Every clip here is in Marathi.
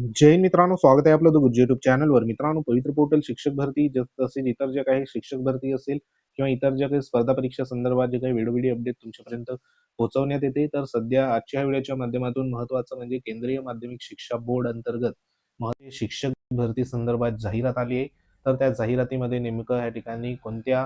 जय मित्रांनो स्वागत आहे आपलं युट्यूब चॅनलवर मित्रांनो पवित्र पोर्टल शिक्षक भरती ज- तसेच इतर जे काही शिक्षक भरती असेल किंवा इतर ज्या काही स्पर्धा परीक्षा संदर्भात जे काही वेळोवेळी अपडेट तुमच्यापर्यंत पोहोचवण्यात येते तर सध्या आजच्या व्हिडिओच्या माध्यमातून महत्वाचं म्हणजे केंद्रीय माध्यमिक शिक्षा बोर्ड अंतर्गत महत्त्वाची शिक्षक भरती संदर्भात जाहिरात आली आहे. तर त्या जाहिरातीमध्ये नेमकं या ठिकाणी कोणत्या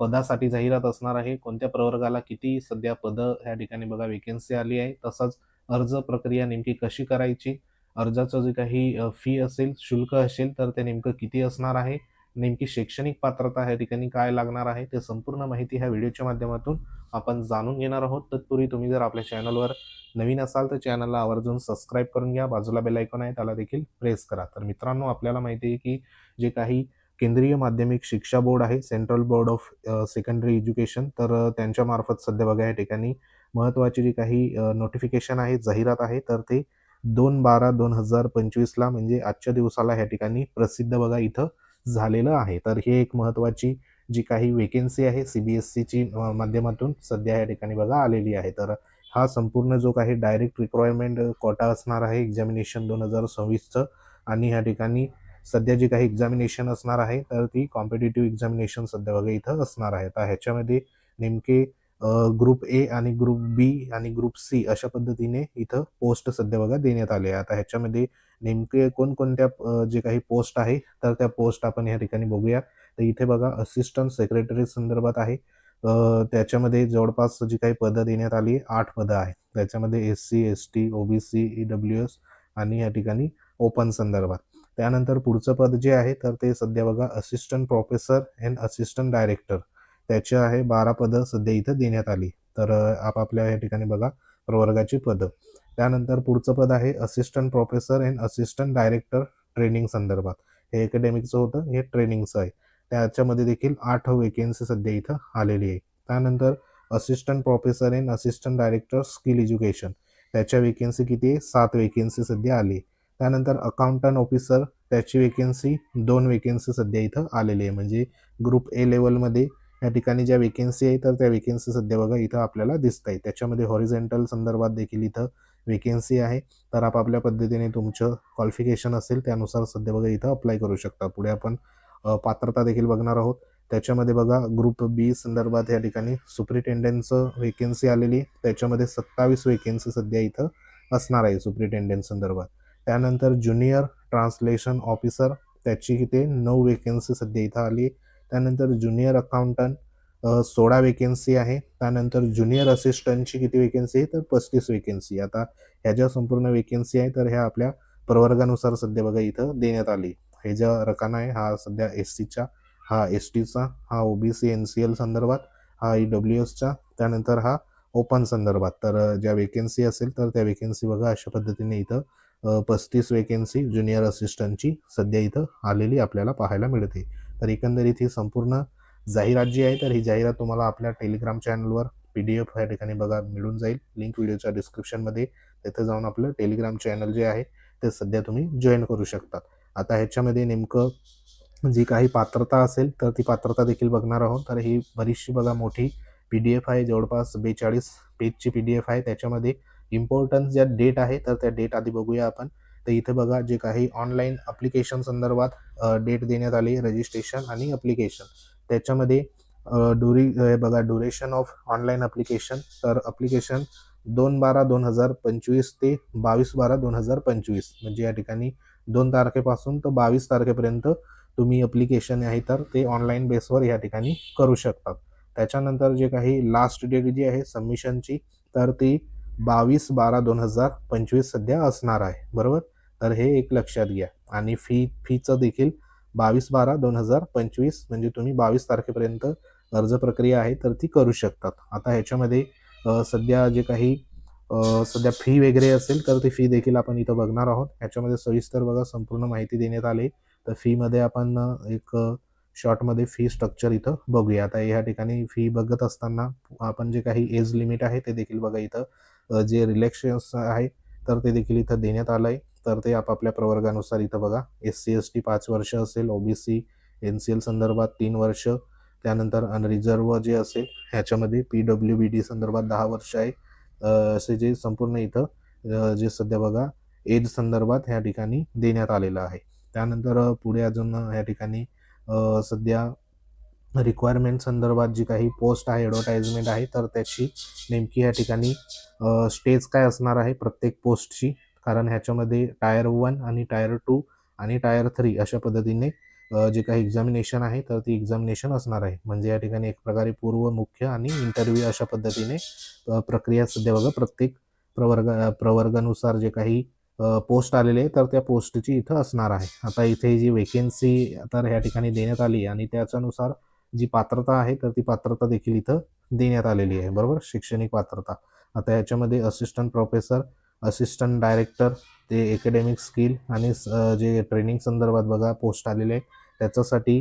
पदासाठी जाहिरात असणार आहे कोणत्या प्रवर्गाला किती सध्या पदं या ठिकाणी बघा वेकेन्सी आली आहे तसंच अर्ज प्रक्रिया नेमकी कशी करायची अर्जाचं जे काही फी असेल शुल्क असेल तर ते नेमकं किती असणार आहे? नेमकी शैक्षणिक पात्रता ह्या ठिकाणी काय लागणार आहे? ते संपूर्ण माहिती ह्या व्हिडिओच्या माध्यमातून आपण जाणून घेणार आहोत. तत्पूर्वी तुम्ही जर आपल्या चॅनलवर नवीन असाल तर चॅनलला आवर्जून सबस्क्राईब करून घ्या. बाजूला बेल आयकॉन आहे त्याला देखील प्रेस करा. तर मित्रांनो आपल्याला माहिती आहे की जे काही केंद्रीय माध्यमिक शिक्षा बोर्ड आहे central board of secondary education तर त्यांच्यामार्फत सध्या बघा या ठिकाणी महत्त्वाची जी काही नोटिफिकेशन आहे जाहिरात आहे तर ते दोन बारा दोन हजार पंचवीसला म्हणजे आजच्या दिवसाला ह्या ठिकाणी प्रसिद्ध बघा इथं झालेलं आहे. तर हे एक महत्त्वाची जी काही वेकेन्सी आहे सी बी एस सीची माध्यमातून सध्या या ठिकाणी बघा आलेली आहे. तर हा संपूर्ण जो काही डायरेक्ट रिक्वायरमेंट कोटा असणार आहे एक्झामिनेशन दोन हजार सव्वीसचं आणि ह्या ठिकाणी सध्या जी काही एक्झामिनेशन असणार आहे तर ती कॉम्पिटेटिव्ह एक्झामिनेशन सध्या बघा इथं असणार आहे. तर ह्याच्यामध्ये नेमके ग्रुप ए आणि ग्रुप बी आणि ग्रुप सी अशा पद्धतीने इथं पोस्ट सध्या बघा देण्यात आले आता ह्याच्यामध्ये नेमके कोणकोणत्या जे काही पोस्ट आहे तर त्या पोस्ट आपण या ठिकाणी बघूया. तर इथे बघा असिस्टंट सेक्रेटरी संदर्भात आहे. त्याच्यामध्ये जवळपास जी काही पदं देण्यात आली आठ पदं आहेत. त्याच्यामध्ये S C S T OBC E W S आणि या ठिकाणी ओपन संदर्भात. त्यानंतर पुढचं पद जे आहे तर ते सध्या बघा assistant professor and assistant director त्याचे आहे बारा पदं सध्या इथं देण्यात आली. तर आपापल्या या ठिकाणी बघा प्रवर्गाची पदं. त्यानंतर पुढचं पद आहे assistant professor and assistant director training संदर्भात. हे अकॅडमिकचं होतं हे ट्रेनिंगचं आहे. त्याच्यामध्ये देखील आठ वेकेन्सी सध्या इथं आलेली आहे. त्यानंतर assistant professor and assistant director skill education त्याच्या वेकेन्सी किती आहे? सात वेकेन्सी सध्या आली त्यानंतर अकाउंटंट ऑफिसर त्याची वेकेन्सी दोन वेकेन्सी सध्या इथं आलेली आहे. म्हणजे ग्रुप ए लेवलमध्ये या ठिकाणी ज्या वेकेन्सी आहे तर त्या वेकेन्सी सध्या बघा इथं आपल्याला दिसत आहे त्याच्यामध्ये हॉरिझेंटल संदर्भात देखील इथं वेकेन्सी आहे. तर आपापल्या पद्धतीने तुमचं क्वालिफिकेशन असेल त्यानुसार सध्या बघा इथं अप्लाय करू शकता. पुढे आपण पात्रता देखील बघणार आहोत. त्याच्यामध्ये बघा ग्रुप बी संदर्भात या ठिकाणी सुप्रिटेंडेंटचं वेकेन्सी आलेली त्याच्यामध्ये सत्तावीस वेकेन्सी सध्या इथं असणार आहे सुप्रिटेंडेंट संदर्भात. त्यानंतर ज्युनियर ट्रान्सलेशन ऑफिसर त्याची इथे नऊ वेकेन्सी सध्या इथं आली त्यानंतर ज्युनियर अकाउंटंट सोळा वेकेन्सी आहे. त्यानंतर ज्युनियर असिस्टंटची किती वेकेन्सी आहे? तर पस्तीस वेकेन्सी आता ह्या ज्या संपूर्ण वेकेन्सी आहे तर ह्या आपल्या प्रवर्गानुसार सध्या बघा इथं देण्यात आली. हे ज्या रकाना आहे हा सध्या एस सीचा हा एस टीचा हा ओबीसी एन सी एल संदर्भात हा ई डब्ल्यू एसचा त्यानंतर हा ओपन संदर्भात. तर ज्या वेकेन्सी असेल तर त्या वेकेन्सी बघा अशा पद्धतीने इथं पस्तीस वेकेन्सी ज्युनियर असिस्टंटची सध्या इथं आलेली आपल्याला पाहायला मिळते. तर एकंदरीत ही संपूर्ण जाहिरात जी आहे. तर ही जाहिरात तुम्हाला आपल्या टेलिग्राम चॅनलवर पी डी एफ या ठिकाणी बघा मिळून जाईल. लिंक व्हिडिओच्या डिस्क्रिप्शनमध्ये तिथे जाऊन आपलं टेलिग्राम चॅनल जे आहे ते सध्या तुम्ही जॉईन करू शकतात. आता ह्याच्यामध्ये नेमकं जी काही पात्रता असेल तर ती पात्रता देखील बघणार आहोत. तर ही बरीचशी बघा मोठी पी डी एफ आहे. जवळपास बेचाळीस पेजची पी डी एफ आहे. त्याच्यामध्ये इम्पॉर्टन्स ज्या डेट आहे तर त्या डेट आधी बघूया आपण. तर इथे बघा जे काही ऑनलाईन अप्लिकेशन संदर्भात डेट देण्यात आली रजिस्ट्रेशन आणि अप्लिकेशन त्याच्यामध्ये ड्युरी बघा ड्युरेशन ऑफ ऑनलाईन अप्लिकेशन तर अप्लिकेशन दोन बारा दोन हजार पंचवीस ते बावीस बारा दोन हजार पंचवीस. म्हणजे या ठिकाणी दोन तारखेपासून तर बावीस तारखेपर्यंत तुम्ही अप्लिकेशन आहे तर ते ऑनलाईन बेसवर या ठिकाणी करू शकतात. त्याच्यानंतर जे काही लास्ट डेट जी आहे सबमिशनची तर ती बावीस बारा दोन हजार पंचवीस सध्या असणार आहे. बरोबर? तर हे एक लक्षात घ्या. आणि फी फीचं देखील बावीस बारा दोन हजार पंचवीस म्हणजे तुम्ही बावीस तारखेपर्यंत अर्ज प्रक्रिया आहे तर ती करू शकतात. आता ह्याच्यामध्ये सध्या जे काही सध्या फी वगैरे असेल तर ती फी देखील आपण इथं बघणार आहोत. ह्याच्यामध्ये सविस्तर बघा संपूर्ण माहिती देण्यात आली. तर फीमध्ये आपण एक शॉर्टमध्ये फी स्ट्रक्चर इथं बघूया. आता ह्या ठिकाणी फी बघत असताना आपण जे काही एज लिमिट आहे ते देखील बघा इथं. जे रिलॅक्सेस आहे तर ते देखील इथं देण्यात आलं आहे तर ते आपापल्या प्रवर्गानुसार इथं बघा. एस सी एस टी पाच वर्ष असेल ओबीसी एन सी एल संदर्भात तीन वर्ष. त्यानंतर अनरिझर्व जे असेल ह्याच्यामध्ये पी डब्ल्यू बी डी संदर्भात दहा वर्ष आहे. असे जे संपूर्ण इथं जे सध्या बघा एज संदर्भात ह्या ठिकाणी देण्यात आलेलं आहे. त्यानंतर पुढे अजून ह्या ठिकाणी सध्या रिक्वायरमेंट संदर्भात जी काही पोस्ट आहे ॲडव्हर्टाइजमेंट आहे तर त्याची नेमकी या ठिकाणी स्टेज काय असणार आहे प्रत्येक पोस्टची कारण ह्याच्यामध्ये टायर वन आणि टायर टू आणि टायर थ्री अशा पद्धतीने जे काही एक्झामिनेशन आहे तर ती एक्झामिनेशन असणार आहे. म्हणजे या ठिकाणी एक प्रकारे पूर्व मुख्य आणि इंटरव्ह्यू अशा पद्धतीने प्रक्रिया सध्या बघा प्रत्येक प्रवर्ग प्रवर्गानुसार जे काही पोस्ट आलेले आहे तर त्या पोस्टची इथं असणार आहे. आता इथे जी वेकेन्सी तर ह्या ठिकाणी देण्यात आली आणि त्याच्यानुसार जी पात्रता आहे तर ती पात्रता देखील इथं देण्यात आलेली आहे. बरोबर? शैक्षणिक पात्रता. आता याच्यामध्ये असिस्टंट प्रोफेसर असिस्टंट डायरेक्टर ते एकॅडेमिक स्किल आणि जे ट्रेनिंग संदर्भात बघा पोस्ट आलेले आहे त्याच्यासाठी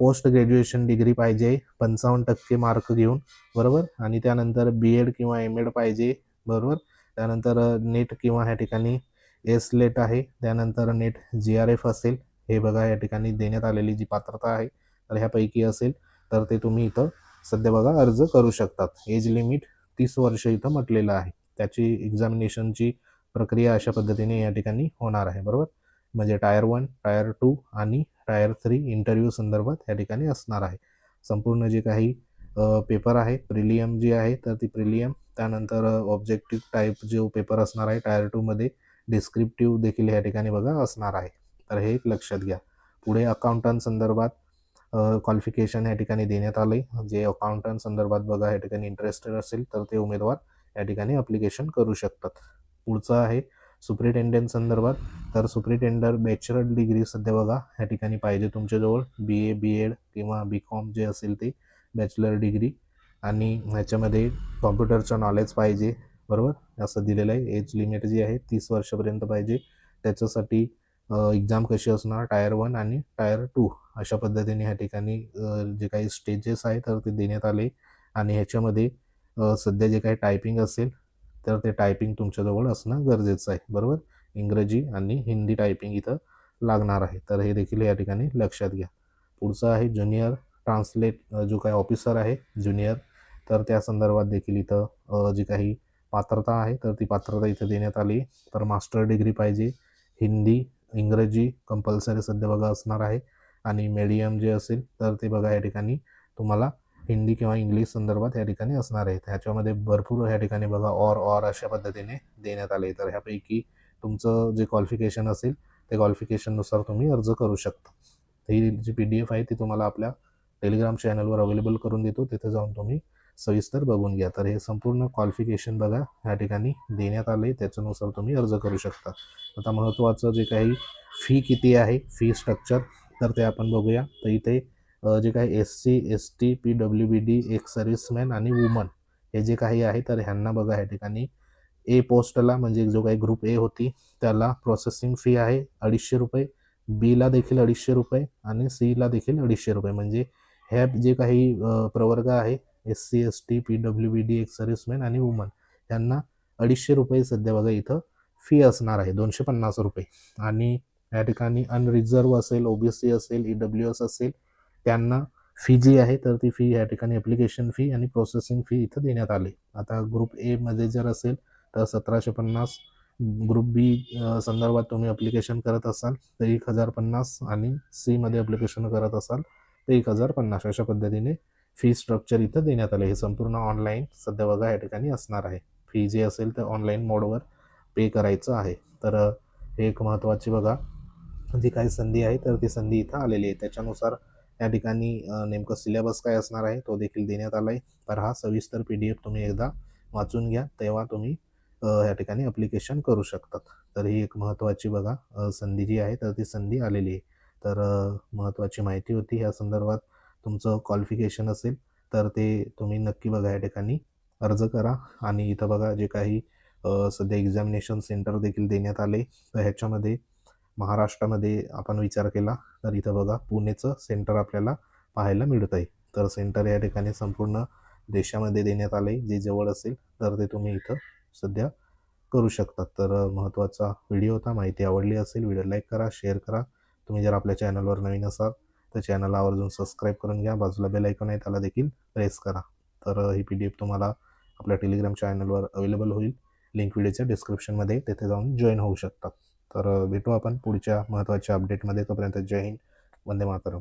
पोस्ट ग्रॅज्युएशन डिग्री पाहिजे पंचावन्न टक्के मार्क घेऊन बरोबर? आणि त्यानंतर बी एड किंवा एम एड पाहिजे बरोबर? त्यानंतर नेट किंवा ह्या ठिकाणी एस लेट आहे. त्यानंतर नेट जी आर एफ असेल हे बघा या ठिकाणी देण्यात आलेली जी पात्रता आहे तर ह्यापैकी असेल तर ते तुम्ही इथं सध्या बघा अर्ज करू शकतात. एज लिमिट तीस वर्ष इथं म्हटलेलं आहे. त्याची एक्झामिनेशनची प्रक्रिया अशा पद्धतीने या ठिकाणी होणार आहे बरोबर? म्हणजे टायर वन टायर टू आणि टायर थ्री इंटरव्ह्यू संदर्भात या ठिकाणी असणार आहे. संपूर्ण जे काही पेपर आहे प्रिलियम जी आहे तर ती प्रिलियम त्यानंतर ऑब्जेक्टिव्ह टाईप जो पेपर असणार आहे टायर टूमध्ये डिस्क्रिप्टिव्ह देखील या ठिकाणी बघा असणार आहे. तर हे एक लक्षात घ्या. पुढे अकाउंटंट संदर्भात क्वालिफिकेशन या ठिकाणी देण्यात आले जे अकाउंटंट संदर्भात बघा या ठिकाणी इंटरेस्टेड असेल तर ते उमेदवार या ठिकाणी अप्लिकेशन करू शकतात. पुढचं आहे सुप्रिटेंडेंट संदर्भात. तर सुप्रिटेंडर बॅचलर डिग्री सध्या बघा या ठिकाणी पाहिजे तुमच्याजवळ. बी ए बी एड किंवा बी कॉम जे असेल ते बॅचलर डिग्री आणि ह्याच्यामध्ये कॉम्प्युटरचं नॉलेज पाहिजे बरोबर? असं दिलेलं आहे. एज लिमिट जी आहे तीस वर्षापर्यंत पाहिजे. त्याच्यासाठी एक्झाम कशी असणार? टायर वन आणि टायर टू अशा पद्धतीने ह्या ठिकाणी जे काही स्टेजेस आहे तर ते देण्यात आले. आणि ह्याच्यामध्ये सध्या जे काही टायपिंग असेल तर ते टायपिंग तुमच्याजवळ असणं गरजेचं आहे बरोबर? इंग्रजी आणि हिंदी टायपिंग इथं लागणार आहे. तर हे देखील या ठिकाणी लक्षात घ्या. पुढचं आहे ज्युनियर ट्रान्सलेट जो काही ऑफिसर आहे ज्युनियर तर त्या संदर्भात देखील इथं जी काही पात्रता आहे तर ती पात्रता इथं देण्यात आली. तर मास्टर डिग्री पाहिजे. हिंदी इंग्रजी कंपल्सरी सध्या बघा असणार आहे. आणि मीडियम जे असेल तर ते बघा या ठिकाणी तुम्हाला हिंदी किंवा इंग्लिश संदर्भात या ठिकाणी असणार आहे ह्याच्यामध्ये भरपूर या ठिकाणी बघा ऑर ऑर अशा पद्धतीने देण्यात आले. तर ह्यापैकी तुमचं जे क्वालिफिकेशन असेल ते क्वालिफिकेशननुसार तुम्ही अर्ज करू शकता. ही जी पी डी एफ आहे ती तुम्हाला आपल्या टेलिग्राम चॅनलवर अवेलेबल करून देतो. तिथे जाऊन तुम्ही सविस्तर बघून घ्या. तर हे संपूर्ण क्वालिफिकेशन बघा ह्या ठिकाणी देण्यात आले. त्याच्यानुसार तुम्ही अर्ज करू शकता. आता महत्त्वाचं जे काही फी किती आहे फी स्ट्रक्चर तर ते आपण बघूया. तर इथे जे काही S C S T P W B D ex serviceman आणि वुमन हे जे काही आहे तर ह्यांना बघा या ठिकाणी. ए पोस्टला म्हणजे जो काही ग्रुप ए होती त्याला प्रोसेसिंग फी आहे अडीचशे रुपये. बीला देखील अडीचशे रुपये आणि सीला देखील अडीचशे रुपये. म्हणजे ह्या जे काही प्रवर्ग आहे S C S T P W B D ex serviceman आणि वुमन यांना अडीचशे रुपये सध्या बघा इथं फी असणार आहे दोनशे पन्नास रुपये. आणि या ठिकाणी अनरिझर्व असेल ओबीसी असेल ई डब्ल्यू एस असेल त्यांना फी जी आहे तर ती फी या ठिकाणी ॲप्लिकेशन फी आणि प्रोसेसिंग फी इथं देण्यात आली. आता ग्रुप एमध्ये जर असेल तर सतराशे पन्नास ग्रुप बी संदर्भात तुम्ही अप्लिकेशन करत असाल तर एक हजार पन्नास आणि सीमध्ये अप्लिकेशन करत असाल तर एक हजार पन्नास. अशा पद्धतीने फी स्ट्रक्चर इथं देण्यात आले. हे संपूर्ण ऑनलाईन सध्या बघा या ठिकाणी असणार आहे. फी जी असेल तर ऑनलाईन मोडवर पे करायचं आहे. तर हे एक महत्त्वाची बघा जी काही संधी आहे तर ती संधी इथं आलेली आहे. त्याच्यानुसार या ठिकाणी नेमकं सिलेबस काय असणार आहे तो देखील देण्यात आला आहे तर हा सविस्तर पी डी एफ तुम्ही एकदा वाचून घ्या तेव्हा तुम्ही या ठिकाणी अप्लिकेशन करू शकतात. तर ही एक महत्त्वाची बघा संधी जी आहे तर ती संधी आलेली आहे. तर महत्त्वाची माहिती होती ह्या संदर्भात. तुमचं क्वालिफिकेशन असेल तर ते तुम्ही नक्की बघा या ठिकाणी. अर्ज करा आणि इथं बघा जे काही सध्या एक्झामिनेशन सेंटर देखील देण्यात आले तर ह्याच्यामध्ये महाराष्ट्रामध्ये आपण विचार केला तर इथं बघा पुणेचं सेंटर आपल्याला पाहायला मिळत आहे तर सेंटर या ठिकाणी संपूर्ण देशामध्ये देण्यात आले जे जवळ असेल तर ते तुम्ही इथं सध्या करू शकतात. तर महत्त्वाचा व्हिडिओ होता. माहिती आवडली असेल व्हिडिओ लाईक करा शेअर करा. तुम्ही जर आपल्या चॅनलवर नवीन असाल तर चॅनलला आवर्जून सबस्क्राईब करून घ्या. बाजूला बेल ऐकून आहे त्याला देखील प्रेस करा. तर ही पी डी एफ तुम्हाला आपल्या टेलिग्राम चॅनलवर अवेलेबल होईल. लिंक व्हिडिओच्या डिस्क्रिप्शनमध्ये तिथे जाऊन जॉईन होऊ शकतात तर भेटू आपण पुढच्या महत्त्वाच्या अपडेटमध्ये तोपर्यंत जय हिंद. वंदे मातरम.